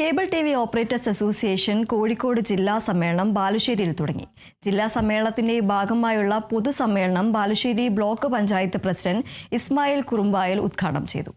Cable T V operators association Kozhikode ജില്ലാ സമ്മേളനം ബാലുശ്ശേരിയിൽ തുടങ്ങി. ജില്ലാ സമ്മേളനത്തിന്റെ ഭാഗമായുള്ള പൊതുസമ്മേളനം ബാലുശ്ശേരി ബ്ലോക്ക് പഞ്ചായത്ത് പ്രസിഡന്റ് ഇസ്മായിൽ കുറുമ്പായൽ ഉദ്ഘാടനം ചെയ്തു.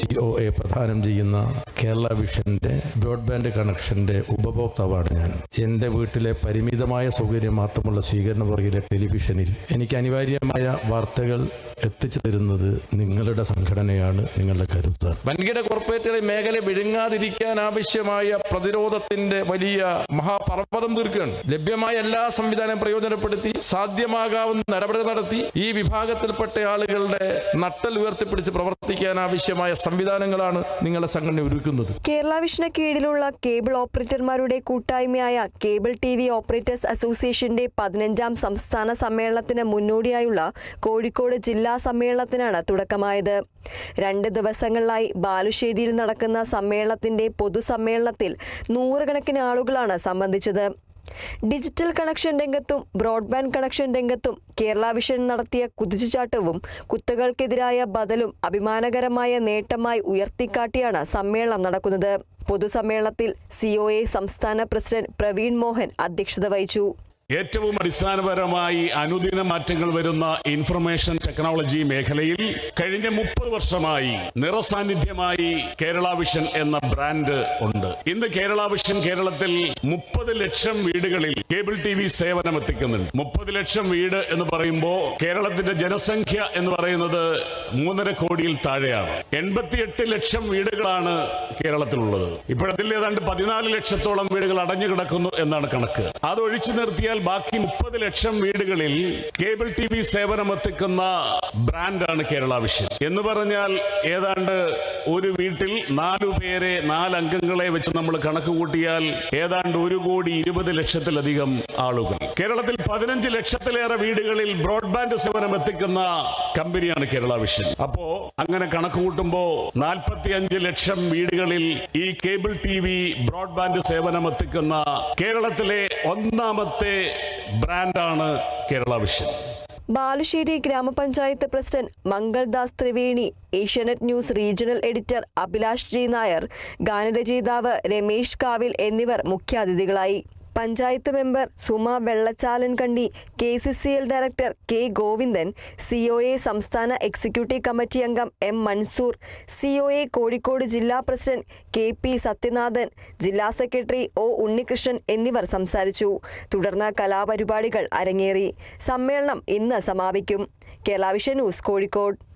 സി ഒ എ പ്രധാനം ചെയ്യുന്ന കേരള വിഷന്റെ ബ്രോഡ്ബാൻഡ് കണക്ഷന്റെ ഉപഭോക്താവാണ് ഞാൻ. എന്റെ വീട്ടിലെ പരിമിതമായ സൗകര്യം മാത്രമുള്ള സ്വീകരണ പുറകിലെ ടെലിവിഷനിൽ എനിക്ക് അനിവാര്യമായ വാർത്തകൾ എത്തിച്ചു തരുന്നത് നിങ്ങളുടെ സംഘടനയാണ് നിങ്ങളുടെ കരുത്ത് വൻകിട കോർപ്പറേറ്റുകളെ മേഖല വിഴുങ്ങാതിരിക്കാൻ ആവശ്യമായ പ്രതിരോധത്തിന്റെ വലിയ മഹാപർവതം തീർക്കുകയാണ്. ലഭ്യമായ എല്ലാ സംവിധാനം പ്രയോജനപ്പെടുത്തി സാധ്യമാകാവുന്ന നടപടി നടത്തി ഈ വിഭാഗത്തിൽപ്പെട്ട ആളുകളുടെ നട്ടൽ ഉയർത്തിപ്പിടിച്ച് പ്രവർത്തിക്കാൻ ആവശ്യമായ സംവിധാനങ്ങളാണ് നിങ്ങളുടെ സംഘടന ഒരുക്കുന്നത്. കേരള വിഷന് കീഴിലുള്ള കേബിൾ ഓപ്പറേറ്റർമാരുടെ കൂട്ടായ്മയായ കേബിൾ ടി വി ഓപ്പറേറ്റേഴ്സ് അസോസിയേഷന്റെ പതിനഞ്ചാം സംസ്ഥാന സമ്മേളനത്തിന് മുന്നോടിയായുള്ള കോഴിക്കോട് ജില്ലാ സമ്മേളനത്തിനാണ് തുടക്കമായത്. രണ്ട് ദിവസങ്ങളിലായി ബാലുശ്ശേരിയിൽ നടക്കുന്ന സമ്മേളനത്തിന്റെ പൊതുസമ്മേളനത്തിൽ നൂറുകണക്കിന് ആളുകളാണ് സംബന്ധിച്ചത്. ഡിജിറ്റൽ കണക്ഷൻ രംഗത്തും ബ്രോഡ്ബാൻഡ് കണക്ഷൻ രംഗത്തും കേരള വിഷൻ നടത്തിയ കുതിച്ചുചാട്ടവും കുത്തകൾക്കെതിരായ ബദലും അഭിമാനകരമായ നേട്ടമായി ഉയർത്തിക്കാട്ടിയാണ് സമ്മേളനം നടക്കുന്നത്. പൊതുസമ്മേളനത്തിൽ സിഒഎ സംസ്ഥാന പ്രസിഡന്റ് പ്രവീൺ മോഹൻ അധ്യക്ഷത വഹിച്ചു. ഏറ്റവും അടിസ്ഥാനപരമായി അനുദിന മാറ്റങ്ങൾ വരുന്ന ഇൻഫർമേഷൻ ടെക്നോളജി മേഖലയിൽ കഴിഞ്ഞ മുപ്പത് വർഷമായി നിറസാന്നിധ്യമായി കേരള വിഷൻ എന്ന ബ്രാൻഡ് ഉണ്ട്. ഇന്ന് കേരള വിഷൻ കേരളത്തിൽ മുപ്പത് ലക്ഷം വീടുകളിൽ കേബിൾ ടി വി സേവനം എത്തിക്കുന്നുണ്ട്. മുപ്പത് ലക്ഷം വീട് എന്ന് പറയുമ്പോൾ കേരളത്തിന്റെ ജനസംഖ്യ എന്ന് പറയുന്നത് മൂന്നര കോടിയിൽ താഴെയാണ്. എൺപത്തിയെട്ട് ലക്ഷം വീടുകളാണ് കേരളത്തിലുള്ളത്. ഇപ്പോഴതിൽ ഏതാണ്ട് പതിനാല് ലക്ഷത്തോളം വീടുകൾ അടഞ്ഞു കിടക്കുന്നു എന്നാണ് കണക്ക്. അത് ഒഴിച്ചു നിർത്തിയാൽ ബാക്കി മുപ്പത് ലക്ഷം വീടുകളിൽ കേബിൾ ടി വി സേവനം എത്തിക്കുന്ന ബ്രാൻഡാണ് കേരള വിഷൻ. എന്ന് പറഞ്ഞാൽ ഏതാണ്ട് ഒരു വീട്ടിൽ നാലു പേരെ നാല് അംഗങ്ങളെ വെച്ച് നമ്മൾ കണക്ക് കൂട്ടിയാൽ ഏതാണ്ട് ഒരു കോടി ഇരുപത് ലക്ഷത്തിലധികം ആളുകൾ. കേരളത്തിൽ പതിനഞ്ച് ലക്ഷത്തിലേറെ വീടുകളിൽ ബ്രോഡ്ബാൻഡ് സേവനം എത്തിക്കുന്ന കമ്പനിയാണ് കേരള വിഷൻ. അപ്പോ അങ്ങനെ കണക്ക് കൂട്ടുമ്പോ നാൽപ്പത്തി അഞ്ച് ലക്ഷം വീടുകളിൽ ഈ കേബിൾ ടി വി ബ്രോഡ്ബാൻഡ് സേവനം എത്തിക്കുന്ന കേരളത്തിലെ ഒന്നാമത്തെ ബ്രാൻഡാണ് കേരള വിഷൻ. ബാലുശ്ശേരി ഗ്രാമപഞ്ചായത്ത് president Mangaldas Triveni Asianet news regional editor Abhilash G Nair ഗാനരചയിതാവ് രമേശ് കാവിൽ എന്നിവർ മുഖ്യാതിഥികളായി. Panchayat member Suma Vellachalan Kandi K C C L director K Govindan C O A സംസ്ഥാന എക്സിക്യൂട്ടീവ് കമ്മിറ്റി അംഗം M Mansoor C O A Kozhikode ജില്ലാ president K P Sathyanathan ജില്ലാ secretary O Unnikrishnan എന്നിവർ സംസാരിച്ചു. തുടർന്ന് കലാപരിപാടികൾ അരങ്ങേറി. സമ്മേളനം ഇന്ന് സമാപിക്കും. Kerala vision news Kozhikode.